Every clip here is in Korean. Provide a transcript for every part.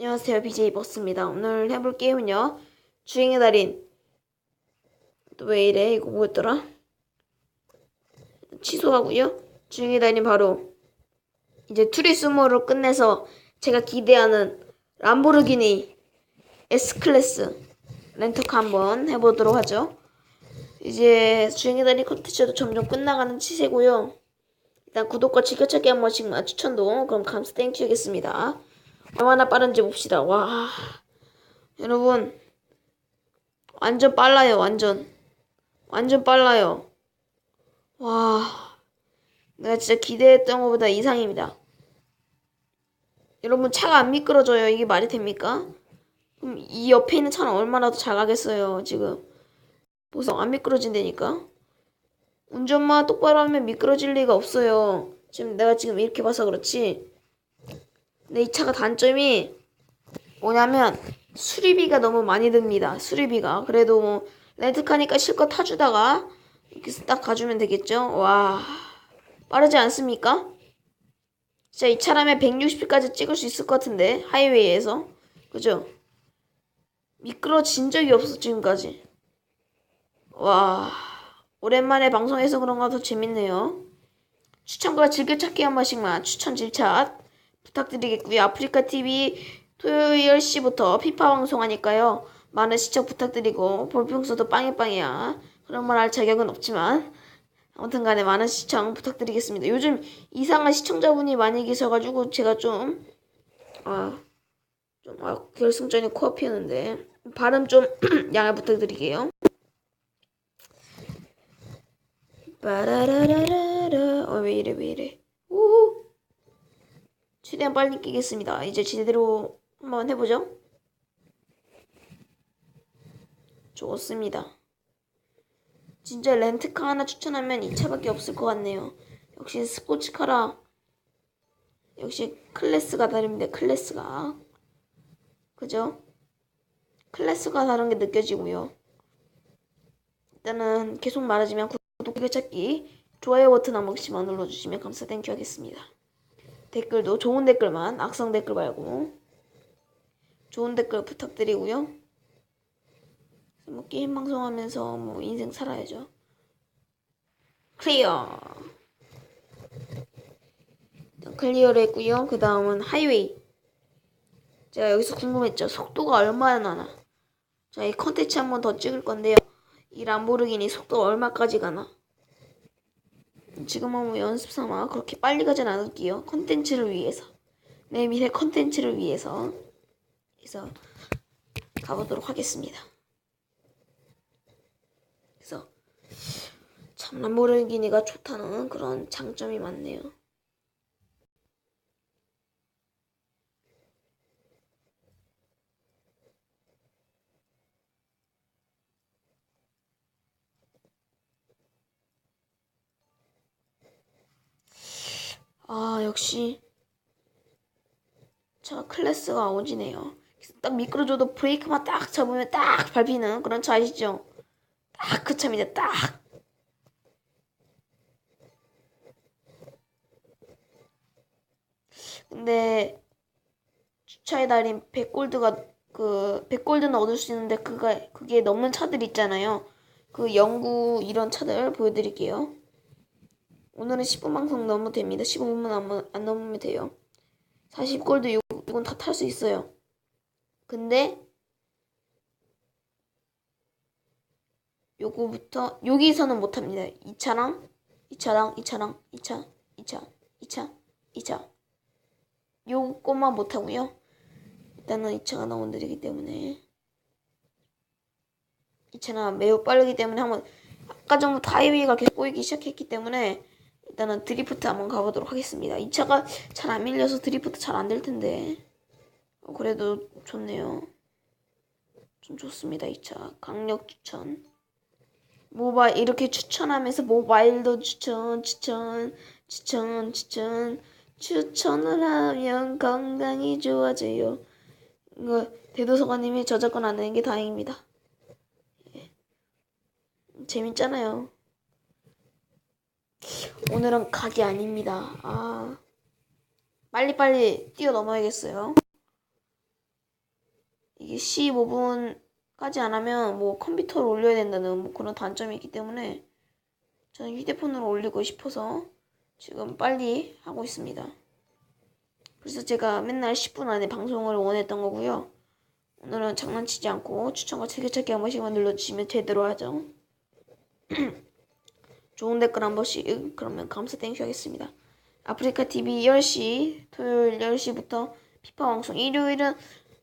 안녕하세요. BJ 버스입니다. 오늘 해볼 게임은요. 주행의 달인. 또 왜 이래? 이거 뭐였더라? 취소하고요. 주행의 달인 바로 이제 투리스모로 끝내서 제가 기대하는 람보르기니 S클래스 렌터카 한번 해보도록 하죠. 이제 주행의 달인 컨텐츠도 점점 끝나가는 치세고요. 일단 구독과 즐겨찾기 한 번씩만 추천도 그럼 감사 땡큐 하겠습니다. 얼마나 빠른지 봅시다. 와. 여러분. 완전 빨라요, 완전. 완전 빨라요. 와. 내가 진짜 기대했던 것보다 이상입니다. 여러분, 차가 안 미끄러져요. 이게 말이 됩니까? 그럼 이 옆에 있는 차는 얼마나 더 잘 가겠어요, 지금. 보세요. 안 미끄러진다니까? 운전만 똑바로 하면 미끄러질 리가 없어요. 지금 내가 지금 이렇게 봐서 그렇지. 근데 이 차가 단점이 뭐냐면 수리비가 너무 많이 듭니다. 수리비가. 그래도 뭐 렌트카니까 실컷 타주다가 이렇게 딱 가주면 되겠죠. 와 빠르지 않습니까? 진짜 이 차라면 160까지 찍을 수 있을 것 같은데 하이웨이에서 그죠? 미끄러진 적이 없어 지금까지. 와 오랜만에 방송해서 그런가 더 재밌네요. 추천과 즐겨찾기 한 번씩만 추천 질차 부탁드리겠고요. 아프리카 TV 토요일 10시부터 피파 방송하니까요. 많은 시청 부탁드리고 볼평소도 빵이빵이야. 그런 말 할 자격은 없지만 아무튼 간에 많은 시청 부탁드리겠습니다. 요즘 이상한 시청자분이 많이 계셔가지고 제가 좀 아, 좀 아, 결승전이 코앞이었는데 발음 좀 양해 부탁드릴게요. 빠라라라라라 어 왜 이래 왜 이래 우후 최대한 빨리 끼겠습니다. 이제 제대로 한번 해보죠. 좋습니다. 진짜 렌트카 하나 추천하면 이 차밖에 없을 것 같네요. 역시 스포츠카라 역시 클래스가 다릅니다. 클래스가 그죠? 클래스가 다른 게 느껴지고요. 일단은 계속 말하자면 구독, 찾기, 좋아요 버튼 한 번씩만 눌러주시면 감사 땡큐 하겠습니다. 댓글도 좋은 댓글만 악성 댓글 말고 좋은 댓글 부탁드리고요. 뭐 게임 방송하면서 뭐 인생 살아야죠. 클리어. 클리어를 했고요. 그 다음은 하이웨이. 제가 여기서 궁금했죠. 속도가 얼마나 나나. 자, 이 컨텐츠 한 번 더 찍을 건데요. 이 람보르기니 속도가 얼마까지 가나. 지금은 뭐 연습 삼아 그렇게 빨리 가진 않을게요. 컨텐츠를 위해서. 내 미래 컨텐츠를 위해서. 그래서 가보도록 하겠습니다. 그래서 참 람보르기니가 좋다는 그런 장점이 많네요. 아 역시 차 클래스가 오지네요. 딱 미끄러져도 브레이크만 딱 잡으면 딱 밟히는 그런 차 아시죠? 딱 그 차입니다. 딱. 근데 주차의 달인 100골드가 그 100골드는 얻을 수 있는데 그가 그게 넘는 차들 있잖아요. 그 영구 이런 차들 보여드릴게요. 오늘은 10분 방송 넘으면 됩니다. 15분만 안, 안 넘으면 돼요. 40골드 요, 이건 다 탈 수 있어요. 근데 요거부터 여기서는 못 합니다. 이 차랑 이 차랑 이 차랑 이 차, 이 차, 이 차, 이 차. 요것만 못 하고요. 일단은 이 차가 너무 느리기 때문에 이 차는 매우 빠르기 때문에 한번 아까 전부터 하이웨이가 계속 꼬이기 시작했기 때문에 일단은 드리프트 한번 가보도록 하겠습니다. 이 차가 잘 안 밀려서 드리프트 잘 안 될 텐데 어, 그래도 좋네요. 좀 좋습니다. 이 차 강력 추천. 모바일 이렇게 추천하면서 모바일도 추천 추천 추천 추천 추천을 하면 건강이 좋아져요. 이거 대도서관님이 저작권 안 내는 게 다행입니다. 예. 재밌잖아요. 오늘은 각이 아닙니다. 아 빨리빨리 뛰어넘어야겠어요. 이게 15분까지 안 하면 뭐 컴퓨터로 올려야 된다는 뭐 그런 단점이 있기 때문에 저는 휴대폰으로 올리고 싶어서 지금 빨리 하고 있습니다. 그래서 제가 맨날 10분 안에 방송을 원했던 거고요. 오늘은 장난치지 않고 추천과 즐겨찾기 한 번씩만 눌러주시면 제대로 하죠. 좋은 댓글 한 번씩 그러면 감사 땡큐 하겠습니다. 아프리카 TV 10시 토요일 10시부터 피파 방송 일요일은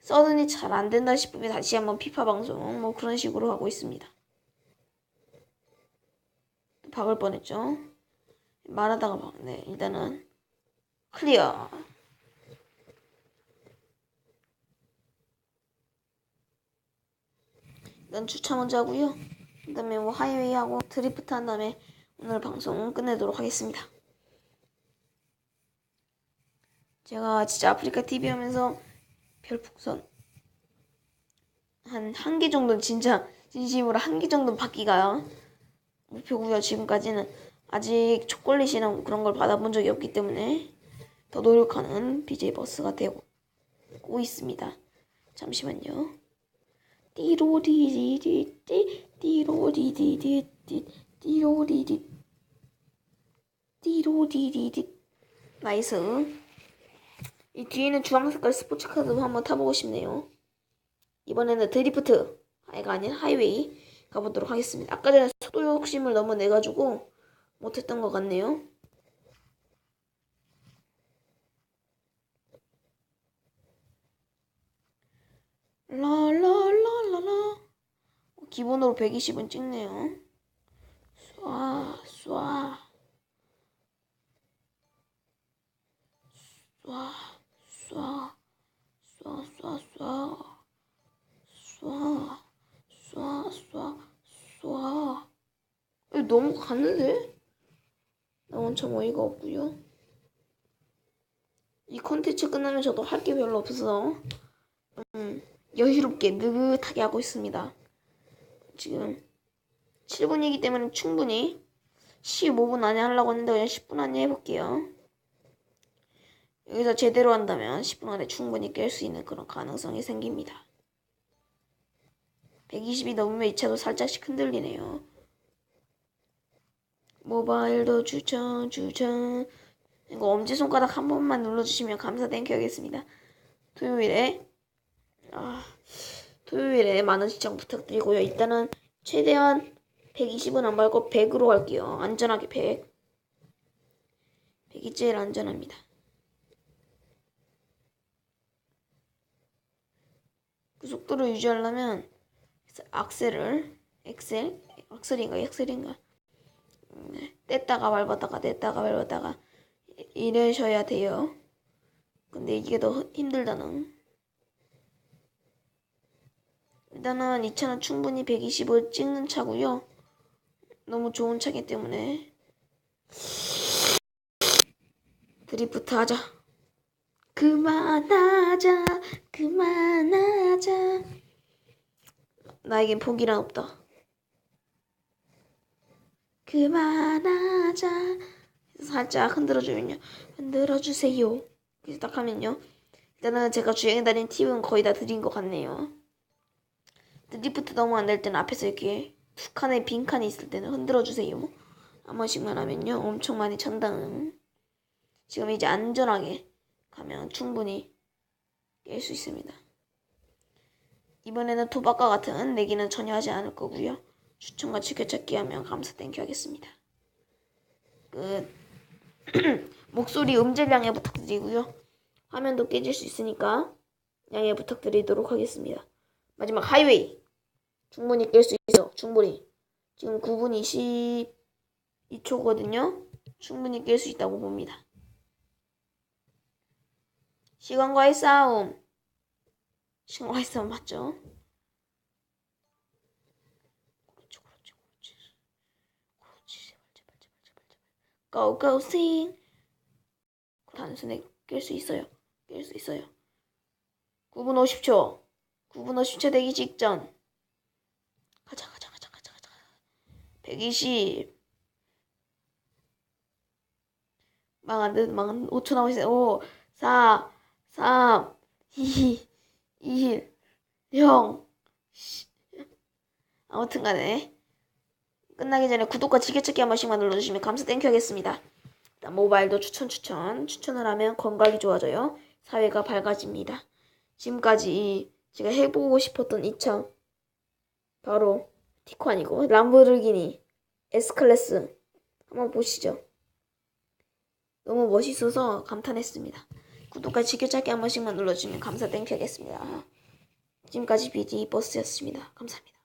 서든이 잘 안 된다 싶으면 다시 한번 피파 방송 뭐 그런 식으로 하고 있습니다. 박을 뻔했죠. 말하다가 막, 네 일단은 클리어. 이건 주차 먼저 하고요. 그다음에 뭐 하이웨이 하고 드리프트 한 다음에 오늘 방송 끝내도록 하겠습니다. 제가 진짜 아프리카 TV 하면서 별풍선 한 한 개 정도는 진짜 진심으로 한 개 정도는 받기가 목표고요. 지금까지는 아직 초콜릿이나 그런 걸 받아본 적이 없기 때문에 더 노력하는 BJ 버스가 되고 있습니다. 잠시만요. 띠로리리리띠 띠로리리리띠 띠로리리 띠로리리리 나이스. 이 뒤에는 주황 색깔 스포츠 카드 한번 타보고 싶네요. 이번에는 드리프트. 아이가 아닌 하이웨이. 가보도록 하겠습니다. 아까 전에 속도 욕심을 너무 내가지고 못했던 것 같네요. 라라라라라. 기본으로 120은 찍네요 쏴, 쏴. 쏴, 쏴. 쏴, 쏴, 쏴. 쏴, 쏴, 쏴, 쏴. 왜 너무 가는데? 나 엄청 어이가 없고요. 이 컨텐츠 끝나면 저도 할 게 별로 없어서 음, 여유롭게 느긋하게 하고 있습니다. 지금 7분이기 때문에 충분히 15분 안에 하려고 했는데 그냥 10분 안에 해볼게요. 여기서 제대로 한다면 10분 안에 충분히 깰 수 있는 그런 가능성이 생깁니다. 120이 넘으면 이 차도 살짝씩 흔들리네요. 모바일도 추천 추천 이거 엄지손가락 한 번만 눌러주시면 감사 땡큐 하겠습니다. 토요일에 아, 토요일에 많은 시청 부탁드리고요. 일단은 최대한 120은 안 밟고 100으로 갈게요. 안전하게 100. 100이 제일 안전합니다. 그 속도를 유지하려면 악셀을 엑셀 악셀인가 엑셀인가 네, 뗐다가 밟았다가 뗐다가 밟았다가 이러셔야 돼요. 근데 이게 더 힘들다는. 일단은 이 차는 충분히 120을 찍는 차고요. 너무 좋은 차기 때문에 드리프트 하자. 그만하자. 그만하자. 나에겐 포기란 없다. 그만하자. 살짝 흔들어주면요. 흔들어주세요. 그래서 딱 하면요. 일단은 제가 주행에 다닌 팁은 거의 다 드린 것 같네요. 드리프트 너무 안 될 때는 앞에서 이렇게 두 칸의 빈 칸이 있을 때는 흔들어 주세요. 한 번씩만 하면요. 엄청 많이 찬다는. 지금 이제 안전하게 가면 충분히 깰 수 있습니다. 이번에는 도박과 같은 내기는 전혀 하지 않을 거고요. 추천과 지켜찾기 하면 감사 땡큐 하겠습니다. 끝. 목소리 음질 양해 부탁드리고요. 화면도 깨질 수 있으니까 양해 부탁드리도록 하겠습니다. 마지막 하이웨이. 충분히 깰 수 있어. 충분히. 지금 9분 22초거든요. 충분히 깰 수 있다고 봅니다. 시간과의 싸움. 시간과의 싸움 맞죠? 그렇죠, 그렇죠, 그렇지. 그렇지, 제발, 제발, 제발, 제발, 제발. Go, go, sing. 단순히 깰 수 있어요. 깰 수 있어요. 9분 50초. 9분 50초 되기 직전. 가자, 가자, 가자, 가자, 가자. 120. 망한 듯, 망한 5초 남았어요. 5, 4, 3, 2, 1. 아무튼 간에 끝나기 전에 구독과 즐겨찾기 한 번씩만 눌러주시면 감사 땡큐 하겠습니다. 모바일도 추천 추천 추천을 하면 건강이 좋아져요. 사회가 밝아집니다. 지금까지 제가 해보고 싶었던 이차 바로 티코안이고 람보르기니 S클래스 한번 보시죠. 너무 멋있어서 감탄했습니다. 구독과 즐겨찾기 한 번씩만 눌러주시면 감사 땡큐 하겠습니다. 지금까지 비디 버스였습니다. 감사합니다.